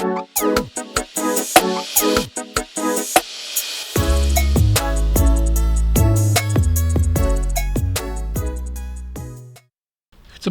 Chcę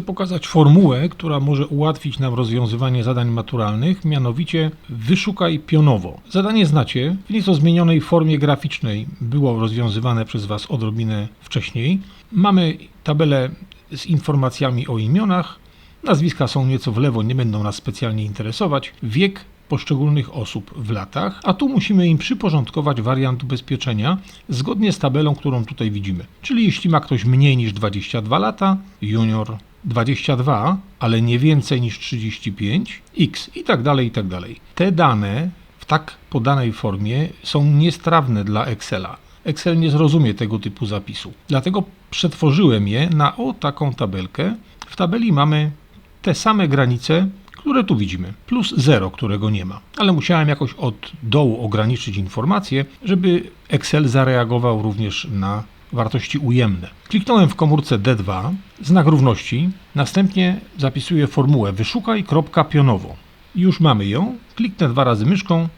pokazać formułę, która może ułatwić nam rozwiązywanie zadań maturalnych, mianowicie wyszukaj pionowo. Zadanie znacie, w nieco zmienionej formie graficznej było rozwiązywane przez Was odrobinę wcześniej. Mamy tabelę z informacjami o imionach, nazwiska są nieco w lewo, nie będą nas specjalnie interesować, wiek poszczególnych osób w latach, a tu musimy im przyporządkować wariant ubezpieczenia zgodnie z tabelą, którą tutaj widzimy. Czyli jeśli ma ktoś mniej niż 22 lata, junior 22, ale nie więcej niż 35, x i tak dalej, i tak dalej. Te dane w tak podanej formie są niestrawne dla Excela. Excel nie zrozumie tego typu zapisu. Dlatego przetworzyłem je na o taką tabelkę. W tabeli mamy te same granice, które tu widzimy, plus 0, którego nie ma. Ale musiałem jakoś od dołu ograniczyć informacje, żeby Excel zareagował również na wartości ujemne. Kliknąłem w komórce D2, znak równości, następnie zapisuję formułę wyszukaj kropka pionowo. Już mamy ją, kliknę dwa razy myszką.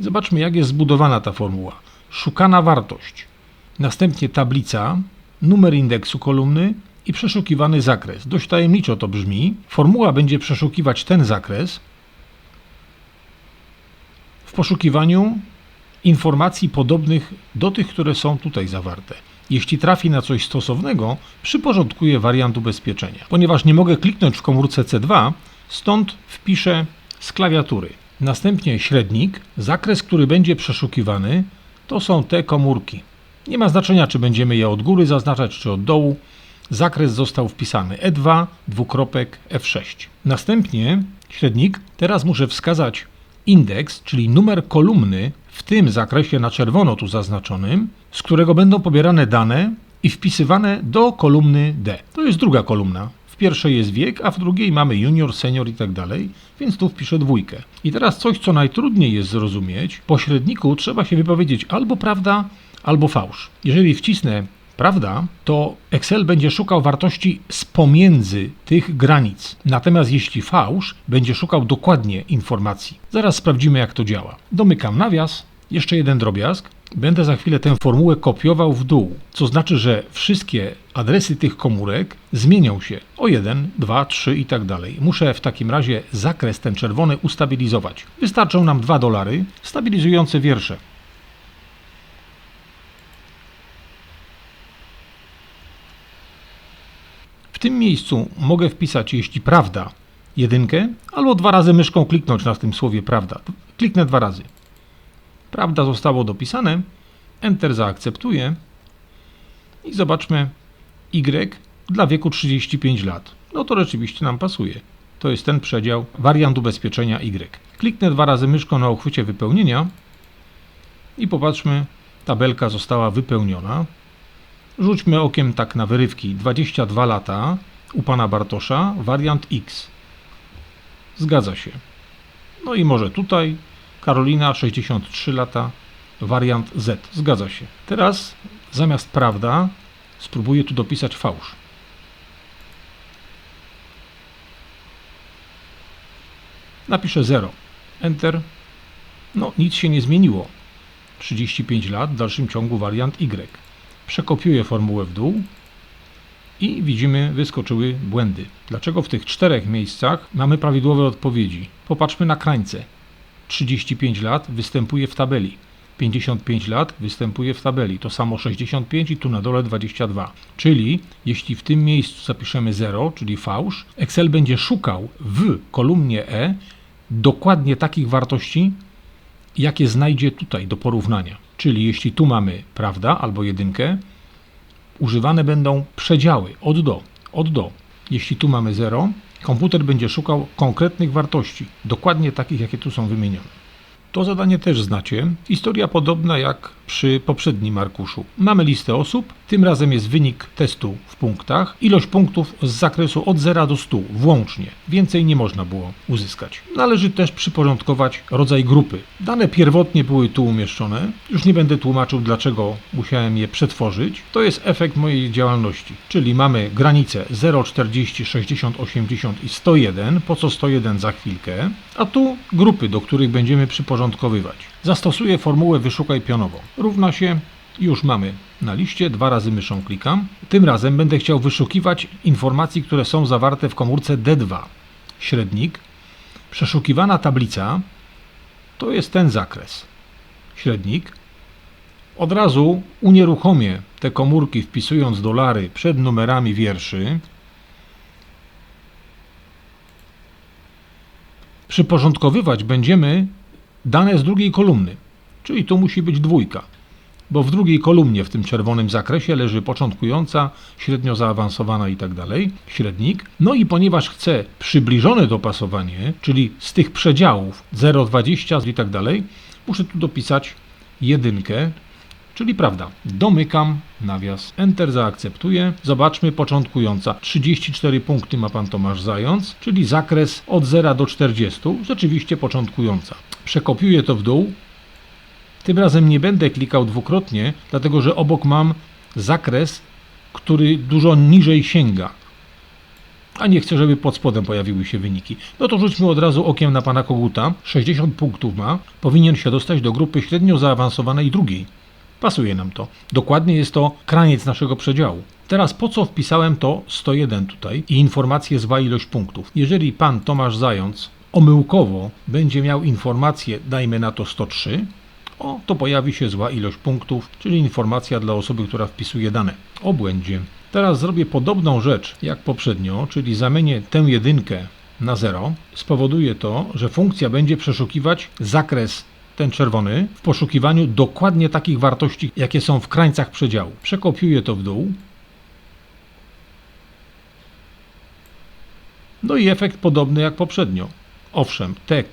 Zobaczmy jak jest zbudowana ta formuła. Szukana wartość, następnie tablica, numer indeksu kolumny i przeszukiwany zakres. Dość tajemniczo to brzmi. Formuła będzie przeszukiwać ten zakres w poszukiwaniu informacji podobnych do tych, które są tutaj zawarte. Jeśli trafi na coś stosownego, przyporządkuję wariant ubezpieczenia. Ponieważ nie mogę kliknąć w komórce C2, stąd wpiszę z klawiatury. Następnie średnik, zakres, który będzie przeszukiwany, to są te komórki. Nie ma znaczenia, czy będziemy je od góry zaznaczać, czy od dołu. Zakres został wpisany E2, dwukropek F6. Następnie średnik, teraz muszę wskazać indeks, czyli numer kolumny w tym zakresie na czerwono tu zaznaczonym, z którego będą pobierane dane i wpisywane do kolumny D. To jest druga kolumna. W pierwszej jest wiek, a w drugiej mamy junior, senior i tak dalej, więc tu wpiszę dwójkę. I teraz coś, co najtrudniej jest zrozumieć, po średniku trzeba się wypowiedzieć albo prawda, albo fałsz. Jeżeli wcisnę prawda, to Excel będzie szukał wartości z pomiędzy tych granic. Natomiast jeśli fałsz, będzie szukał dokładnie informacji. Zaraz sprawdzimy, jak to działa. Domykam nawias. Jeszcze jeden drobiazg. Będę za chwilę tę formułę kopiował w dół, co znaczy, że wszystkie adresy tych komórek zmienią się o 1, 2, 3 i tak dalej. Muszę w takim razie zakres ten czerwony ustabilizować. Wystarczą nam 2 dolary stabilizujące wiersze. W tym miejscu mogę wpisać, jeśli prawda, jedynkę, albo dwa razy myszką kliknąć na tym słowie prawda. Kliknę dwa razy. Prawda zostało dopisane. Enter zaakceptuję. I zobaczmy Y dla wieku 35 lat. No to rzeczywiście nam pasuje. To jest ten przedział, wariant ubezpieczenia Y. Kliknę dwa razy myszką na uchwycie wypełnienia i popatrzmy, tabelka została wypełniona. Rzućmy okiem tak na wyrywki. 22 lata u pana Bartosza, wariant X. Zgadza się. No i może tutaj Karolina, 63 lata, wariant Z. Zgadza się. Teraz zamiast prawda spróbuję tu dopisać fałsz. Napiszę 0. Enter. No, nic się nie zmieniło. 35 lat, w dalszym ciągu wariant Y. Przekopiuję formułę w dół i widzimy, wyskoczyły błędy. Dlaczego w tych czterech miejscach mamy prawidłowe odpowiedzi? Popatrzmy na krańce. 35 lat występuje w tabeli. 55 lat występuje w tabeli. To samo 65 i tu na dole 22. Czyli jeśli w tym miejscu zapiszemy 0, czyli fałsz, Excel będzie szukał w kolumnie E dokładnie takich wartości, jakie znajdzie tutaj do porównania. Czyli jeśli tu mamy prawda albo jedynkę, używane będą przedziały od do, od do. Jeśli tu mamy 0, komputer będzie szukał konkretnych wartości, dokładnie takich, jakie tu są wymienione. To zadanie też znacie. Historia podobna jak przy poprzednim arkuszu. Mamy listę osób, Tym razem jest wynik testu w punktach, ilość punktów z zakresu od 0 do 100 włącznie. Więcej nie można było uzyskać. Należy też przyporządkować rodzaj grupy. Dane pierwotnie były tu umieszczone. Już nie będę tłumaczył, dlaczego musiałem je przetworzyć. To jest efekt mojej działalności. Czyli mamy granice 0, 40, 60, 80 i 101. Po co 101 za chwilkę? A tu grupy, do których będziemy przyporządkowywać. Zastosuję formułę wyszukaj pionową. Równa się już mamy na liście, dwa razy myszą klikam. Tym razem będę chciał wyszukiwać informacji, które są zawarte w komórce D2. Średnik. Przeszukiwana tablica to jest ten zakres. Średnik. Od razu unieruchomię te komórki wpisując dolary przed numerami wierszy. Przyporządkowywać będziemy dane z drugiej kolumny, czyli tu musi być dwójka bo w drugiej kolumnie w tym czerwonym zakresie leży początkująca, średnio zaawansowana i tak średnik. No i ponieważ chcę przybliżone dopasowanie, czyli z tych przedziałów 0,20 i tak muszę tu dopisać jedynkę, czyli prawda. Domykam nawias, Enter zaakceptuję. Zobaczmy początkująca. 34 punkty ma pan Tomasz Zając, czyli zakres od 0 do 40, rzeczywiście początkująca. Przekopiuję to w dół, tym razem nie będę klikał dwukrotnie, dlatego że obok mam zakres, który dużo niżej sięga. A nie chcę, żeby pod spodem pojawiły się wyniki. No to rzućmy od razu okiem na pana Koguta. 60 punktów ma. Powinien się dostać do grupy średnio zaawansowanej drugiej. Pasuje nam to. Dokładnie jest to kraniec naszego przedziału. Teraz po co wpisałem to 101 tutaj i informację zła ilość punktów? Jeżeli pan Tomasz Zając omyłkowo będzie miał informację, dajmy na to 103, o, to pojawi się zła ilość punktów, czyli informacja dla osoby, która wpisuje dane o błędzie. Teraz zrobię podobną rzecz jak poprzednio, czyli zamienię tę jedynkę na 0. Spowoduje to, że funkcja będzie przeszukiwać zakres ten czerwony w poszukiwaniu dokładnie takich wartości, jakie są w krańcach przedziału. Przekopiuję to w dół. No i efekt podobny jak poprzednio. Owszem, te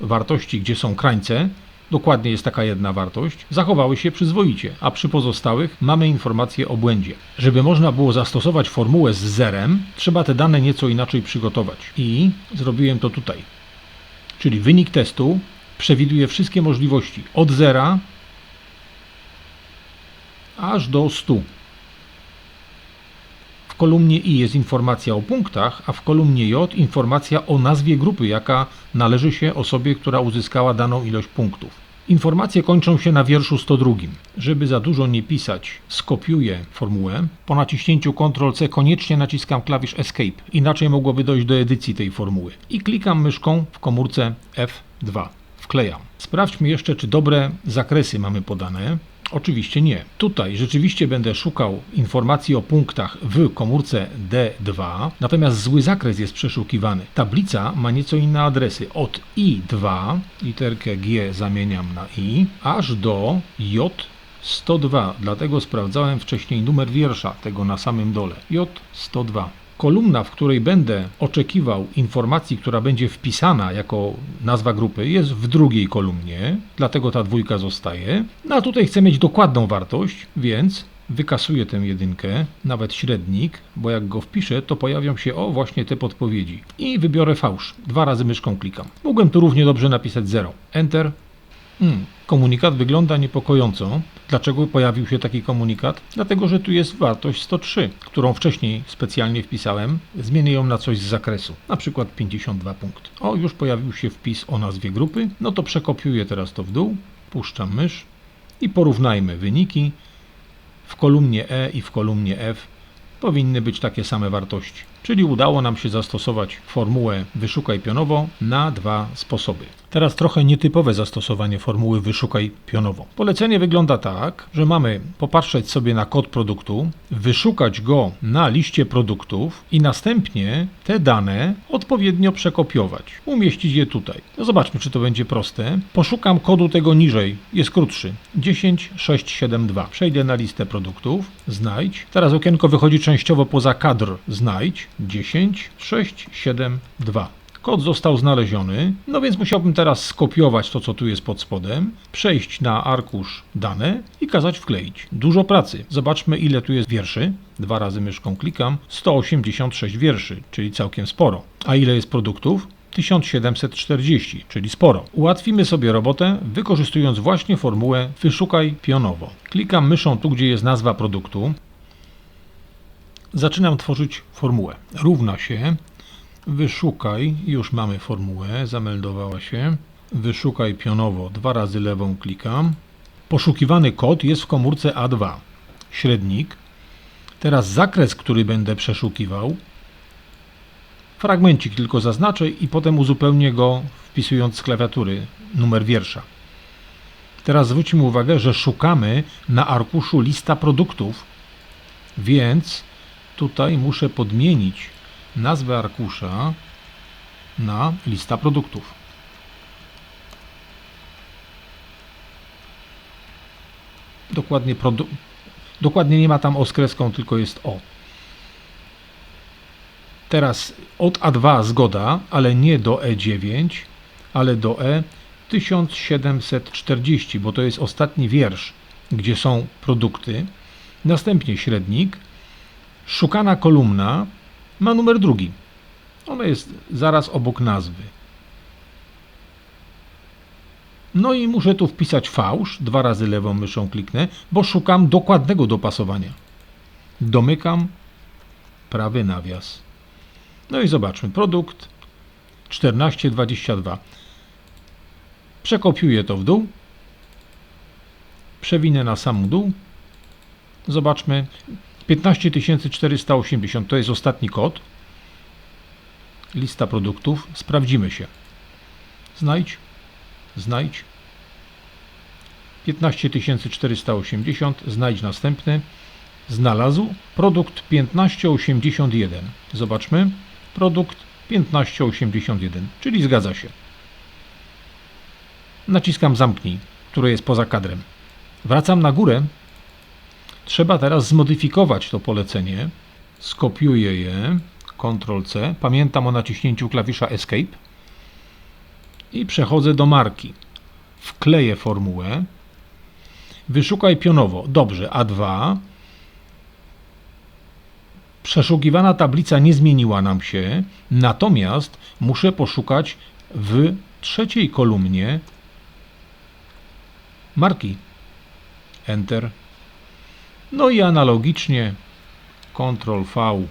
wartości, gdzie są krańce, dokładnie jest taka jedna wartość, zachowały się przyzwoicie, a przy pozostałych mamy informację o błędzie. Żeby można było zastosować formułę z zerem, trzeba te dane nieco inaczej przygotować. I zrobiłem to tutaj. Czyli wynik testu przewiduje wszystkie możliwości od zera aż do 100. Kolumnie I jest informacja o punktach, a w kolumnie J informacja o nazwie grupy, jaka należy się osobie, która uzyskała daną ilość punktów. Informacje kończą się na wierszu 102. Żeby za dużo nie pisać, skopiuję formułę. Po naciśnięciu Ctrl-C koniecznie naciskam klawisz Escape, inaczej mogłoby dojść do edycji tej formuły. I klikam myszką w komórce F2. Wklejam. Sprawdźmy jeszcze, czy dobre zakresy mamy podane. Oczywiście nie. Tutaj rzeczywiście będę szukał informacji o punktach w komórce D2, natomiast zły zakres jest przeszukiwany. Tablica ma nieco inne adresy. Od I2, literkę G zamieniam na I, aż do J102. Dlatego sprawdzałem wcześniej numer wiersza tego na samym dole. J102. Kolumna, w której będę oczekiwał informacji, która będzie wpisana jako nazwa grupy, jest w drugiej kolumnie, dlatego ta dwójka zostaje. No a tutaj chcę mieć dokładną wartość, więc wykasuję tę jedynkę, nawet średnik, bo jak go wpiszę, to pojawią się o właśnie te podpowiedzi. I wybiorę fałsz. Dwa razy myszką klikam. Mogłem tu równie dobrze napisać 0. Enter. Hmm. Komunikat wygląda niepokojąco. Dlaczego pojawił się taki komunikat? Dlatego, że tu jest wartość 103, którą wcześniej specjalnie wpisałem. Zmienię ją na coś z zakresu, na przykład 52 punkt. O, już pojawił się wpis o nazwie grupy. No to przekopiuję teraz to w dół, puszczam mysz i porównajmy wyniki. W kolumnie E i w kolumnie F powinny być takie same wartości. Czyli udało nam się zastosować formułę wyszukaj pionowo na dwa sposoby. Teraz trochę nietypowe zastosowanie formuły wyszukaj pionowo. Polecenie wygląda tak, że mamy popatrzeć sobie na kod produktu, wyszukać go na liście produktów i następnie te dane odpowiednio przekopiować, umieścić je tutaj. No zobaczmy, czy to będzie proste. Poszukam kodu tego niżej, jest krótszy. 10672. Przejdę na listę produktów, znajdź. Teraz okienko wychodzi częściowo poza kadr, znajdź. 10, 6, 7, 2. Kod został znaleziony, no więc musiałbym teraz skopiować to, co tu jest pod spodem, przejść na arkusz dane i kazać wkleić. Dużo pracy. Zobaczmy, ile tu jest wierszy. Dwa razy myszką klikam. 186 wierszy, czyli całkiem sporo. A ile jest produktów? 1740, czyli sporo. Ułatwimy sobie robotę, wykorzystując właśnie formułę wyszukaj pionowo. Klikam myszą tu, gdzie jest nazwa produktu. Zaczynam tworzyć formułę. Równa się wyszukaj, już mamy formułę, zameldowała się. Wyszukaj pionowo, dwa razy lewą klikam. Poszukiwany kod jest w komórce A2. Średnik. Teraz zakres, który będę przeszukiwał, Fragmencik tylko zaznaczę i potem uzupełnię go wpisując z klawiatury numer wiersza. Teraz zwróćmy uwagę, że szukamy na arkuszu lista produktów, więc tutaj muszę podmienić nazwę arkusza na lista produktów. Dokładnie, produ- dokładnie nie ma tam o z kreską, tylko jest o. Teraz od A2 zgoda, ale nie do E9, ale do E 1740, bo to jest ostatni wiersz, gdzie są produkty. Następnie średnik. Szukana kolumna ma numer drugi. Ona jest zaraz obok nazwy. No i muszę tu wpisać fałsz, dwa razy lewą myszą kliknę, bo szukam dokładnego dopasowania. Domykam prawy nawias. No i zobaczmy, produkt 1422. Przekopiuję to w dół, przewinę na sam dół. Zobaczmy, 15480 to jest ostatni kod. Lista produktów. Sprawdzimy się. Znajdź, znajdź. 15480, znajdź następny. Znalazł produkt 1581. Zobaczmy produkt 1581, czyli zgadza się. Naciskam zamknij, które jest poza kadrem. Wracam na górę. Trzeba teraz zmodyfikować to polecenie. Skopiuję je. Ctrl C. Pamiętam o naciśnięciu klawisza Escape. I przechodzę do marki. Wkleję formułę. Wyszukaj pionowo. Dobrze, A2. Przeszukiwana tablica nie zmieniła nam się, natomiast muszę poszukać w trzeciej kolumnie marki. Enter. No i analogicznie Ctrl V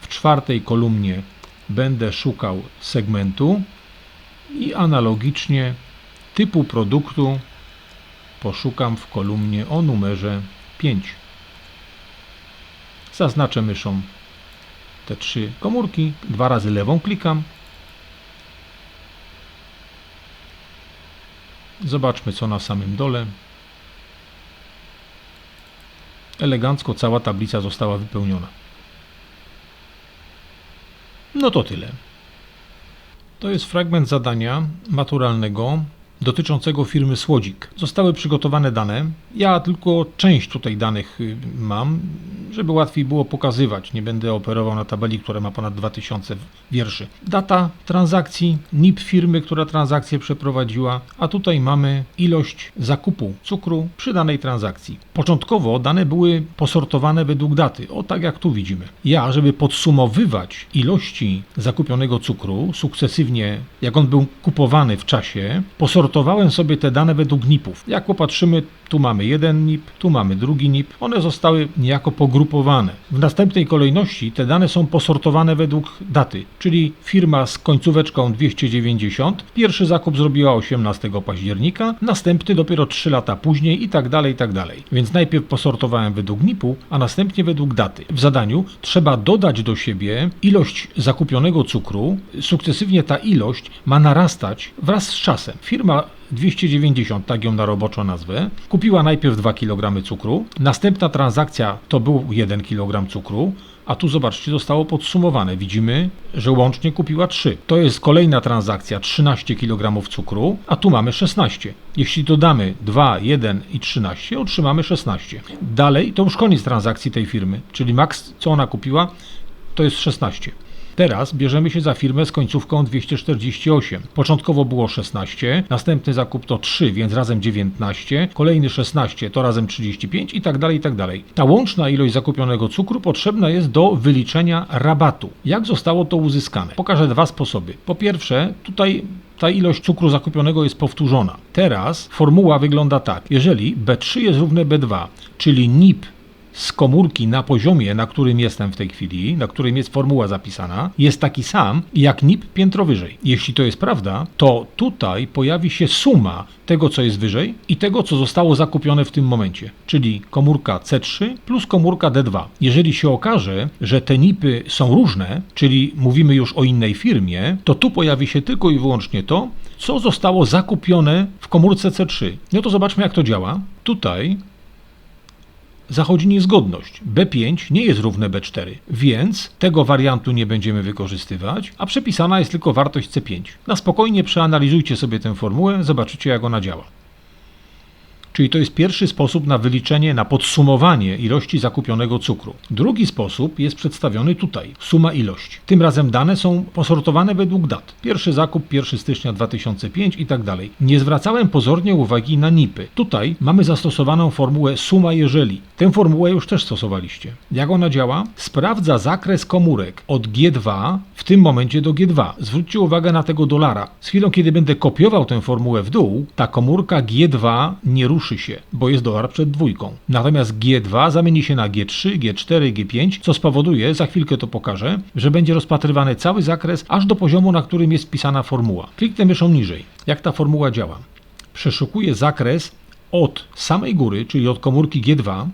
w czwartej kolumnie będę szukał segmentu i analogicznie typu produktu poszukam w kolumnie o numerze 5. Zaznaczę myszą te trzy komórki, dwa razy lewą klikam. Zobaczmy co na samym dole. Elegancko cała tablica została wypełniona. No to tyle. To jest fragment zadania maturalnego dotyczącego firmy Słodzik. Zostały przygotowane dane. Ja tylko część tutaj danych y, mam, żeby łatwiej było pokazywać. Nie będę operował na tabeli, która ma ponad 2000 wierszy. Data transakcji, NIP firmy, która transakcję przeprowadziła, a tutaj mamy ilość zakupu cukru przy danej transakcji. Początkowo dane były posortowane według daty, o tak jak tu widzimy. Ja, żeby podsumowywać ilości zakupionego cukru sukcesywnie, jak on był kupowany w czasie, posortowałem sobie te dane według NIP-ów. Jak popatrzymy, tu mamy jeden NIP, tu mamy drugi NIP. One zostały niejako pogrupowane. W następnej kolejności te dane są posortowane według daty, czyli firma z końcóweczką 290. Pierwszy zakup zrobiła 18 października, następny dopiero 3 lata później i tak dalej, i tak dalej. Więc najpierw posortowałem według NIP-u, a następnie według daty. W zadaniu trzeba dodać do siebie ilość zakupionego cukru. Sukcesywnie ta ilość ma narastać wraz z czasem. Firma 290, tak ją na roboczo nazwę. Kupiła najpierw 2 kg cukru, następna transakcja to był 1 kg cukru, a tu zobaczcie, zostało podsumowane. Widzimy, że łącznie kupiła 3. To jest kolejna transakcja 13 kg cukru, a tu mamy 16. Jeśli dodamy 2, 1 i 13, otrzymamy 16. Dalej to już koniec transakcji tej firmy, czyli maks co ona kupiła to jest 16. Teraz bierzemy się za firmę z końcówką 248. Początkowo było 16, następny zakup to 3, więc razem 19, kolejny 16 to razem 35 i tak dalej, i tak dalej. Ta łączna ilość zakupionego cukru potrzebna jest do wyliczenia rabatu. Jak zostało to uzyskane? Pokażę dwa sposoby. Po pierwsze, tutaj ta ilość cukru zakupionego jest powtórzona. Teraz formuła wygląda tak. Jeżeli B3 jest równe B2, czyli NIP z komórki na poziomie, na którym jestem w tej chwili, na którym jest formuła zapisana, jest taki sam jak NIP piętro wyżej. Jeśli to jest prawda, to tutaj pojawi się suma tego, co jest wyżej i tego, co zostało zakupione w tym momencie, czyli komórka C3 plus komórka D2. Jeżeli się okaże, że te NIPy są różne, czyli mówimy już o innej firmie, to tu pojawi się tylko i wyłącznie to, co zostało zakupione w komórce C3. No to zobaczmy, jak to działa. Tutaj zachodzi niezgodność. B5 nie jest równe B4, więc tego wariantu nie będziemy wykorzystywać, a przepisana jest tylko wartość C5. Na spokojnie przeanalizujcie sobie tę formułę, zobaczycie jak ona działa. Czyli to jest pierwszy sposób na wyliczenie, na podsumowanie ilości zakupionego cukru. Drugi sposób jest przedstawiony tutaj. Suma ilości. Tym razem dane są posortowane według dat. Pierwszy zakup 1 stycznia 2005 i tak dalej. Nie zwracałem pozornie uwagi na NIPy. Tutaj mamy zastosowaną formułę suma jeżeli. Tę formułę już też stosowaliście. Jak ona działa? Sprawdza zakres komórek od G2 w tym momencie do G2. Zwróćcie uwagę na tego dolara. Z chwilą, kiedy będę kopiował tę formułę w dół, ta komórka G2 nie ruszy się, bo jest dolar przed dwójką. Natomiast G2 zamieni się na G3, G4, G5, co spowoduje, za chwilkę to pokażę, że będzie rozpatrywany cały zakres aż do poziomu, na którym jest wpisana formuła. Kliknę myszą niżej. Jak ta formuła działa? Przeszukuję zakres od samej góry, czyli od komórki G2,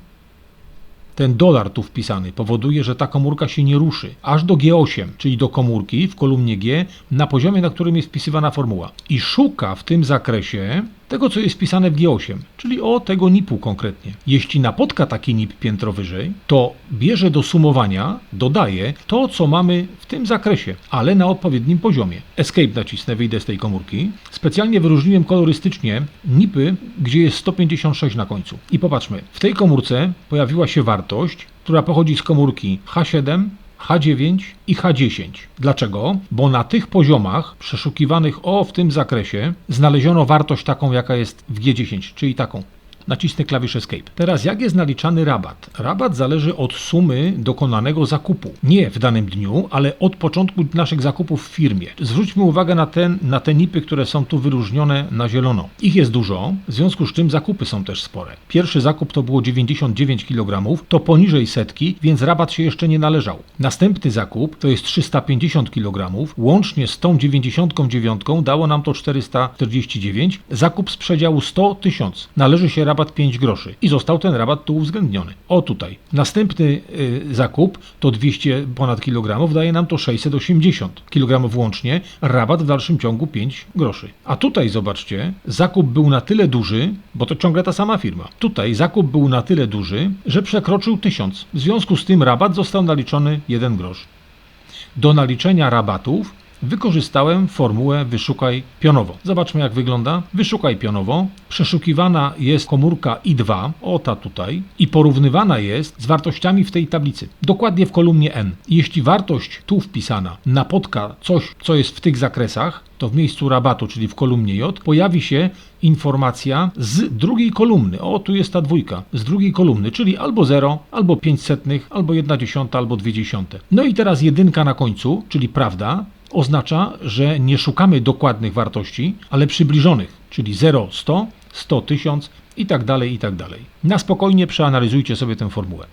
ten dolar tu wpisany powoduje, że ta komórka się nie ruszy, aż do G8, czyli do komórki w kolumnie G, na poziomie, na którym jest wpisywana formuła. I szuka w tym zakresie tego, co jest wpisane w G8, czyli o tego NIP-u konkretnie. Jeśli napotka taki NIP piętro wyżej, to bierze do sumowania, dodaje to, co mamy w tym zakresie, ale na odpowiednim poziomie. Escape nacisnę, wyjdę z tej komórki. Specjalnie wyróżniłem kolorystycznie NIPy, gdzie jest 156 na końcu. I popatrzmy, w tej komórce pojawiła się wartość, która pochodzi z komórki H7, H9 i H10. Dlaczego? Bo na tych poziomach przeszukiwanych o w tym zakresie znaleziono wartość taką, jaka jest w G10, czyli taką. Nacisnę klawisz Escape. Teraz jak jest naliczany rabat? Rabat zależy od sumy dokonanego zakupu. Nie w danym dniu, ale od początku naszych zakupów w firmie. Zwróćmy uwagę na, ten, na te nipy, które są tu wyróżnione na zielono. Ich jest dużo, w związku z czym zakupy są też spore. Pierwszy zakup to było 99 kg, to poniżej setki, więc rabat się jeszcze nie należał. Następny zakup to jest 350 kg, łącznie z tą 99 dało nam to 449. Zakup z przedziału 100 tysiąc. Należy się rabat 5 groszy i został ten rabat tu uwzględniony. O tutaj. Następny y, zakup to 200 ponad kilogramów, daje nam to 680 kg łącznie, rabat w dalszym ciągu 5 groszy. A tutaj zobaczcie, zakup był na tyle duży, bo to ciągle ta sama firma. Tutaj zakup był na tyle duży, że przekroczył 1000. W związku z tym rabat został naliczony 1 grosz. Do naliczenia rabatów wykorzystałem formułę wyszukaj pionowo. Zobaczmy jak wygląda. Wyszukaj pionowo. Przeszukiwana jest komórka I2, o ta tutaj, i porównywana jest z wartościami w tej tablicy. Dokładnie w kolumnie N. Jeśli wartość tu wpisana napotka coś, co jest w tych zakresach, to w miejscu rabatu, czyli w kolumnie J, pojawi się informacja z drugiej kolumny. O, tu jest ta dwójka. Z drugiej kolumny, czyli albo 0, albo 5 setnych, albo 1 dziesiąta, albo 2 dziesiąte. No i teraz jedynka na końcu, czyli prawda, oznacza, że nie szukamy dokładnych wartości, ale przybliżonych, czyli 0, 100, 100, 1000 i tak dalej, i tak dalej. Na spokojnie przeanalizujcie sobie tę formułę.